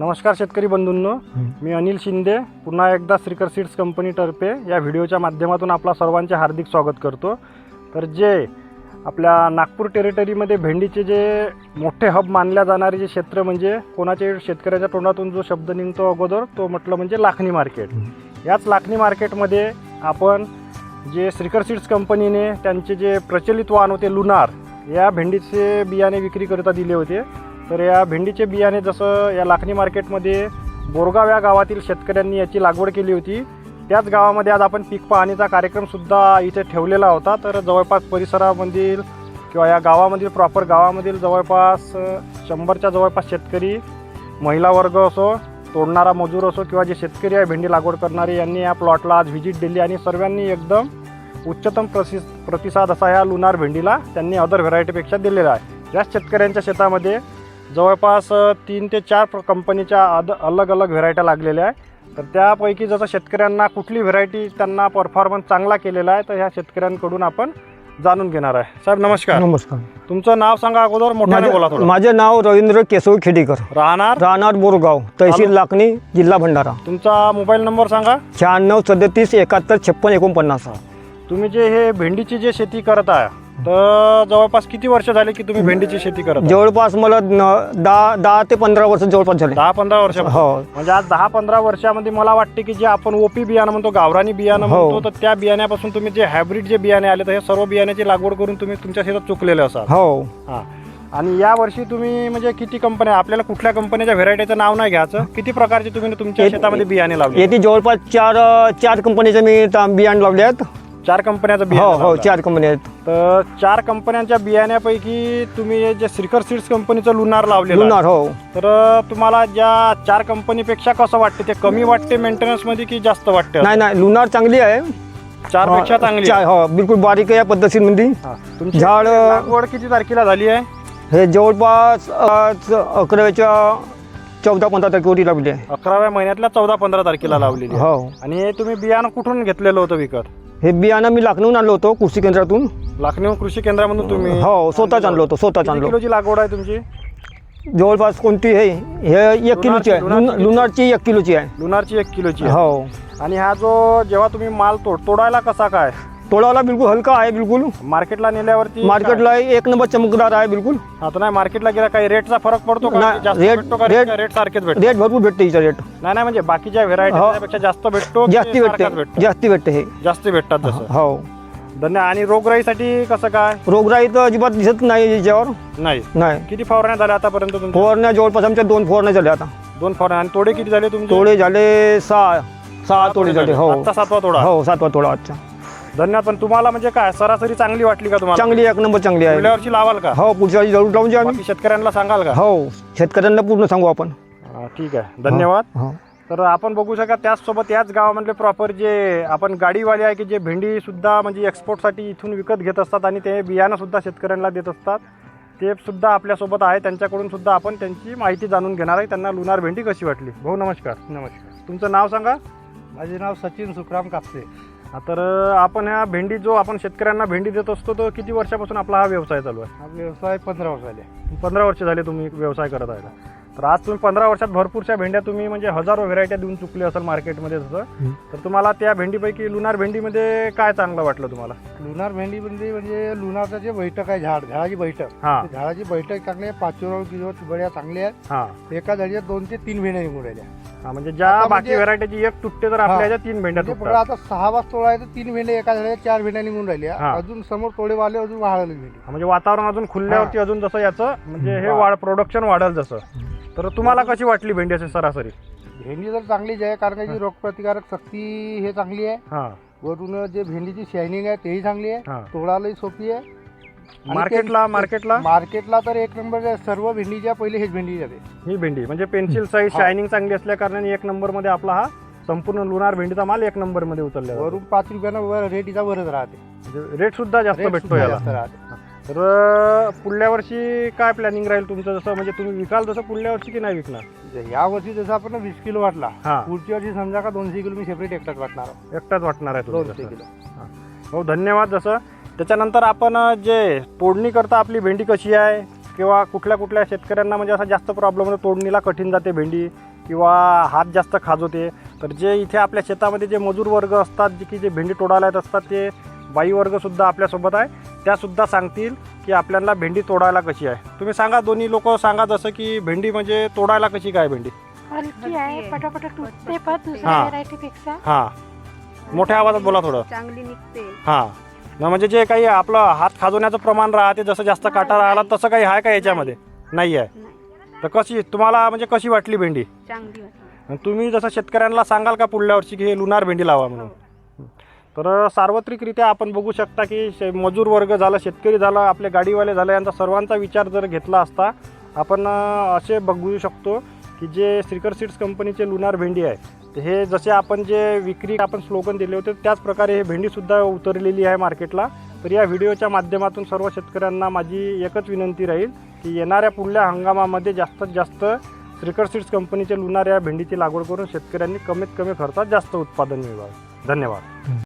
नमस्कार शेतकरी बंधूंनो. मी अनिल शिंदे पुन्हा एकदा श्रीकर सीड्स कंपनीतर्फे या व्हिडिओच्या माध्यमातून आपला सर्वांचे हार्दिक स्वागत करतो. तर जे आपल्या नागपूर टेरिटरीमध्ये भेंडीचे जे मोठे हब मानल्या जाणारे जे क्षेत्र म्हणजे कोणाचे शेतकऱ्याच्या तोंडातून जो शब्द निघतो अगोदर तो म्हटलं म्हणजे लाखनी मार्केट. याच लाखनी मार्केटमध्ये आपण जे श्रीकर सीड्स कंपनीने त्यांचे जे प्रचलित वाहन होते लुनार या भेंडीचे बियाणे विक्रीकरिता दिले होते. तर या भेंडीचे बियाणे जसं या लाखणी मार्केटमध्ये बोरगाव या गावातील शेतकऱ्यांनी याची लागवड केली होती त्याच गावामध्ये आज आपण पीक पाहणीचा कार्यक्रमसुद्धा इथे ठेवलेला होता. तर जवळपास परिसरामधील किंवा या गावामधील प्रॉपर गावामधील जवळपास शंभरच्या जवळपास शेतकरी महिला वर्ग असो तोडणारा मजूर असो किंवा जे शेतकरी आहे भेंडी लागवड करणारे यांनी या प्लॉटला आज व्हिजिट दिली आणि सर्वांनी एकदम उच्चतम प्रसि प्रतिसाद असा ह्या लुनार भेंडीला त्यांनी अदर व्हरायटीपेक्षा दिलेला आहे. याच शेतकऱ्यांच्या शेतामध्ये जवळपास तीन ते चार प्र- कंपनीच्या अद अलग अलग व्हेरायट्या लागलेल्या आहे. तर त्यापैकी जसं शेतकऱ्यांना कुठली व्हेरायटी त्यांना परफॉर्मन्स चांगला केलेला आहे तर ह्या शेतकऱ्यांकडून आपण जाणून घेणार आहे. साहेब नमस्कार. नमस्कार. तुमचं नाव सांगा अगोदर मोठ्याने बोला माझे थोडं. माझे नाव रवींद्र केशव खेडीकर. राहणार? राहणार बोरगाव तहसील लाखणी जिल्हा भंडारा. तुमचा मोबाईल नंबर सांगा. शहाण्णव सदतीस एकाहत्तर छप्पन एकोणपन्नास. तुम्ही जे हे भेंडीची जे शेती करत आहे तर जवळपास किती वर्ष झाले की तुम्ही भेंडीची शेती करत आहे? जवळपास मला न- दहा दहा ते पंधरा वर्ष जवळपास झाले. दहा पंधरा वर्ष. हो. म्हणजे आज दहा पंधरा वर्षामध्ये मला वाटते की जे आपण ओपी बियाणं म्हणतो गावरानी बियाणं हो. म्हणतो तर त्या बियाण्यापासून तुम्ही जे हायब्रिड जे बियाणे आले तर हे सर्व बियाण्याची लागवड करून तुम्ही तुमच्या शेतात चुकलेले असाल. हो. हां. आणि या वर्षी तुम्ही म्हणजे किती कंपन्या आपल्याला कुठल्या कंपनीच्या व्हेरायटीचं नाव नाही घ्यायचं. किती प्रकारचे तुम्ही तुमच्या शेतामध्ये बियाणे लावले? येथे जवळपास चार चार कंपनीचे मी ता- बियाणे लावले आहेत. चार कंपन्याचं हो बियाणे हो लावलं. चार कंपनी आहेत. तर चार कंपन्यांच्या बियाण्यापैकी तुम्ही हे जे श्रीकर सीड्स कंपनीचं लुनार लावलेलं आहे. लुणार हो. तर तुम्हाला ज्या चार कंपनीपेक्षा कसं वाटते? ते कमी वाटते मेंटेनन्समध्ये की जास्त वाटते? नाही नाही लुणार चांगली आहे. चारपेक्षा चांगली चार- हो बिलकुल बारीक आहे या पद्धतीमध्ये. हा. तुमची झाड लागवड किती तारखेला झाली आहे? हे जवळपास अ, च- अकराव्याच्या चौदा पंधरा तारखेवरती लावली आहे. अकराव्या महिन्यातल्या चौदा पंधरा तारखेला लावलेली आहे. हो. आणि हे तुम्ही बियाणं कुठून घेतलेलं होतं विकत? हे बियाणं मी लाखनून आणलो होतो कृषी केंद्रातून. लाखनी कृषी केंद्रामधून तुम्ही? हो स्वतःच आणलो होतो स्वतःच किती आणलो किलोची लागवड आहे तुमची? जवळपास कोणती आहे हे एक किलोची आहे. लुनारची- लुन- लुनारची एक किलोची आहे. लुनारची एक किलोची आहे. हो. आणि हा जो जेव्हा तुम्ही माल तोड तोडायला कसा काय? तोडावाला बिलकुल हलका आहे बिलकुल. मार्केटला नेल्यावरती मार्केटला एक नंबर चमकदार आहे बिलकुल? आता नाही मार्केटला गेला काही रेटचा फरक पडतो का? नाही, जास्त रेट- भेटतो का रेट- रेट सारखेच भेटतो रेट भरपूर भेटते हिचा रेट नाही नाही म्हणजे बाकीच्या व्हेरायटी हो. जास्त भेटतो की जास्ती सारखाच भेटते? भेटतो जास्ती भेटते हे. जास्ती भेटतात जसं हो. धन्य आणि रोगराईसाठी कसं काय? रोगराई तर अजिबात दिसत नाही याच्यावर. नाही. नाही. किती फवारण्या झाल्या आतापर्यंत तुमच्या? फवारण्या जवळपास आमच्या दोन फवारण्या झाल्या आता. दोन फवारण्या आणि तोडे किती झाले तुमचे? तोडे झाले सहा सहा तोडे झाले हो. सातवा तोडा. हो सातवा तोडा आजचा. धन्यवाद पण तुम्हाला म्हणजे काय सरासरी चांगली वाटली का तुम्हाला? चांगली एक नंबर चांगली पुढल्या आहे वर्षी लावाल का? हो पुढच्या वेळी जरूर लावून आम्ही. बाकी शेतकऱ्यांना सांगाल का? हो शेतकऱ्यांना पूर्ण सांगू आपण. हा, ठीक आहे. धन्यवाद. हो तर आपण बघू शका त्याचसोबत याच गावामधले प्रॉपर जे आपण गाडीवाले आहे की जे भेंडी सुद्धा म्हणजे एक्सपोर्टसाठी इथून विकत घेत असतात आणि ते बियाणं सुद्धा शेतकऱ्यांना देत असतात. ते सुद्धा आपल्यासोबत आहे. त्यांच्याकडून सुद्धा आपण त्यांची माहिती जाणून घेणार आहे. त्यांना लुनार भेंडी कशी वाटली? भाऊ नमस्कार. नमस्कार. तुमचं नाव सांगा? माझे नाव सचिन सुखराम कापसे. हा, तर आपण ह्या भेंडी जो आपण शेतकऱ्यांना भेंडी देत असतो तो किती वर्षापासून आपला हा व्यवसाय चालू आहे? हा व्यवसाय पंधरा वर्ष झाले. पंधरा वर्ष झाले तुम्ही व्यवसाय करत आहे तर आज तुम्ही पंधरा वर्षात भरपूरशा भेंड्या तुम्ही म्हणजे हजारो व्हेरायट्या देऊन चुकले असाल मार्केटमध्ये हं. तर तुम्हाला त्या भेंडीपैकी लुनार भेंडीमध्ये काय चांगलं वाटलं तुम्हाला? लुनार भेंडी म्हणजे म्हणजे लुनारचं जे बैठक आहे झाड झाडाची बैठक. हां. ते झाडाची बैठक चांगली आहे पाचशे किलो बड्या चांगल्या आहेत. हां. एका झाडीच्या दोन ते तीन भेंड्या निघून राहिल्या. हां म्हणजे ज्या आता बाकी म्हणजे- व्हेरायटीची एक तुटते तर आपल्या हां. ह्याच्या तीन भेंड्या म्हणजे तुटतात. आता सहा वाज तोडा आहे तर तीन भेंड्या एका झाडाच्या चार भेंड्या निघून राहिल्या. हां. अजून समोर तोडेवाले अजून वाढायला भेंडी. हां, म्हणजे वातावरण अजून खुलल्यावरती अजून जसं याचं म्हणजे हे हां. वाढ प्रोडक्शन वाढेल जसं. तर तुम्हाला कशी वाटली भेंडी सरासरी? भेंडी तर चांगलीच आहे कारण का रोगप्रतिकारक शक्ती हे चांगली आहे. हां. वरून जे भेंडीची शायनिंग आहे तेही चांगली आहे. तोडायलाही सोपी आहे. आणि मार्केटला ते- मार्केटला मार्केटला तर एक नंबर आहे. सर्व भेंडीच्या पहिले हेच भेंडी जाते ही भेंडी. म्हणजे पेन्सिल साईज हा. शायनिंग चांगली असल्या कारणाने एक नंबरमध्ये आपला हा संपूर्ण लुनार भेंडीचा माल एक नंबरमध्ये उचलला. वरून पाच रुपयानं वर रेटीचा वरच राहते. म्हणजे रेट सुद्धा जास्त रेट भेटतो सुद्धा याला. जास्त राहते. तर पुढल्या वर्षी काय प्लॅनिंग राहील तुमचं? जसं म्हणजे तुम्ही विकाल तसं पुढल्या वर्षी की नाही विकणार? या वर्षी जसं आपण वीस किलो वाटला हा. पुढच्या वर्षी समजा का दोनशे किलो मी सेपरेट एकटाच वाटणार आहोत. एकटाच वाटणार आहे दोनशे किलो. हो. धन्यवाद जसं. त्याच्यानंतर आपण अं, जे तोडणी करता आपली भेंडी कशी आहे किंवा कुठल्या कुठल्या शेतकऱ्यांना म्हणजे असा जास्त प्रॉब्लेम होतो तोडणीला कठीण जाते भेंडी किंवा हात जास्त खाजवते तर जे इथे आपल्या शेतामध्ये जे मजूर वर्ग असतात जे की जे भेंडी तोडायला येत असतात ते बाई वर्गसुद्धा आपल्यासोबत आहे. त्यासुद्धा सांगतील की आपल्याला भेंडी तोडायला कशी आहे. तुम्ही सांगा दोन्ही लोक सांगा जसं की भेंडी म्हणजे तोडायला कशी काय भेंडी? हलकी आहे पटापट तुटते पण हा. हां. मोठ्या आवाजात बोला थोडं. चांगली निघते. हां. न म्हणजे जे काही आपलं हात खाजवण्याचं प्रमाण राहते जसं जास्त काटा राहिला तसं काही आहे का याच्यामध्ये? नाही आहे. तर कशी तुम्हाला म्हणजे कशी वाटली भेंडी? चांगली वाटते आणि तुम्ही जसं शेतकऱ्यांना सांगाल का पुढल्या वर्षी की हे लुणार भेंडी लावा म्हणून? तर सार्वत्रिकरित्या आपण बघू शकता की शे मजूर वर्ग झाला शेतकरी झाला आपले गाडीवाले झालं यांचा सर्वांचा विचार जर घेतला असता आपण असे बघू शकतो की जे श्रीकर सीड्स कंपनीचे लुणार भेंडी आहे हे जसे आपण जे विक्री आपण स्लोगन दिले होते त्याच प्रकारे हे भेंडीसुद्धा उतरलेली आहे मार्केटला तर या व्हिडिओच्या माध्यमातून सर्व शेतकऱ्यांना माझी एकच विनंती राहील की येणाऱ्या पुढल्या हंगामामध्ये जास्तीत जास्त श्रीकर सीड्स कंपनीचे लुणार या भेंडीची लागवड करून शेतकऱ्यांनी कमीत कमी खर्चात जास्त उत्पादन मिळवावे. धन्यवाद.